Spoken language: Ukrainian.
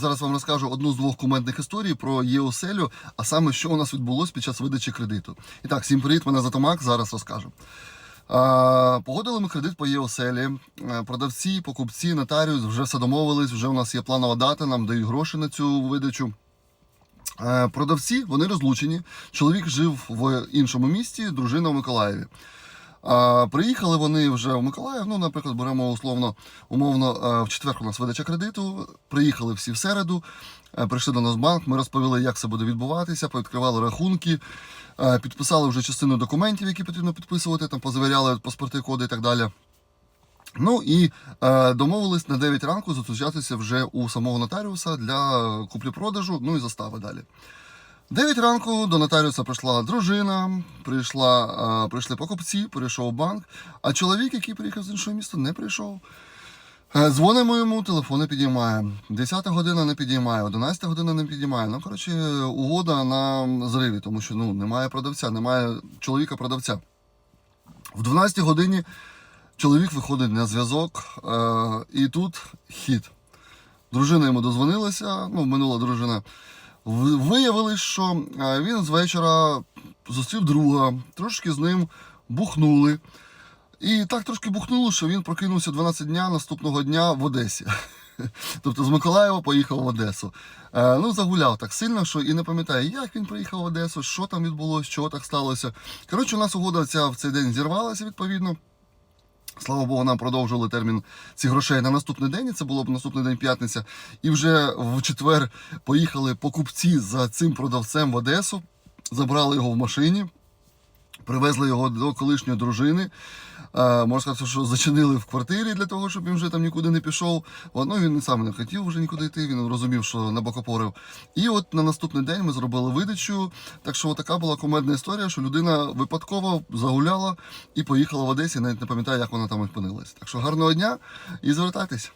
зараз вам розкажу одну з двох кумедних історій про ЄОселю, а саме що у нас відбулося під час видачі кредиту. І так, всім привіт, мене Затомак, зараз розкажу. Погодили ми кредит по ЄОселі. Е, Продавці, покупці, нотаріус вже все домовились. Вже у нас є планова дата, нам дають гроші на цю видачу. Е, Продавці вони розлучені. Чоловік жив в іншому місті, дружина в Миколаєві. А, приїхали вони вже в Миколаїв. Ну, наприклад, беремо условно, умовно, е, в четвер у нас видача кредиту. Приїхали всі в середу, е, прийшли до нас в банк. Ми розповіли, як це буде відбуватися, повідкривали рахунки, е, підписали вже частину документів, які потрібно підписувати, там позавіряли паспорти, коди і так далі. Ну і е, домовились на 9 ранку зустрічатися вже у самого нотаріуса для куплі-продажу, ну і застави далі. 9 ранку до нотаріуса прийшла дружина, прийшла, прийшли покупці, прийшов банк, а чоловік, який приїхав з іншого міста, не прийшов. Е, Дзвонимо йому, телефон не підіймає. 10 година не підіймає, 11 година не підіймає. Ну, коротше, угода на зриві, тому що ну, немає продавця, немає чоловіка-продавця. В 12 годині чоловік виходить на зв'язок, е, і тут хід. Дружина йому дозвонилася, ну, минула дружина. Виявилось, що е, він з вечора зустрів друга, трошки з ним бухнули. І так трошки бухнуло, що він прокинувся 12 дня наступного дня в Одесі. Тобто з Миколаєва поїхав в Одесу. Е, ну, загуляв так сильно, що і не пам'ятає, як він приїхав в Одесу, що там відбулося, що так сталося. Коротше, у нас угода ця в цей день зірвалася відповідно. Слава Богу, нам продовжили термін цих грошей на наступний день. і Це було б наступний день п'ятниця. І вже в четвер поїхали покупці за цим продавцем в Одесу, забрали його в машині, привезли його до колишньої дружини. Е, можна сказати, що зачинили в квартирі для того, щоб він вже там нікуди не пішов. Ну, він сам не хотів вже нікуди йти, він розумів, що набокопорив. І от на наступний день ми зробили видачу. Так що така була комедна історія, що людина випадково загуляла і поїхала в Одесі, навіть не пам'ятаю, як вона там опинилась. Так що гарного дня і звертайтесь.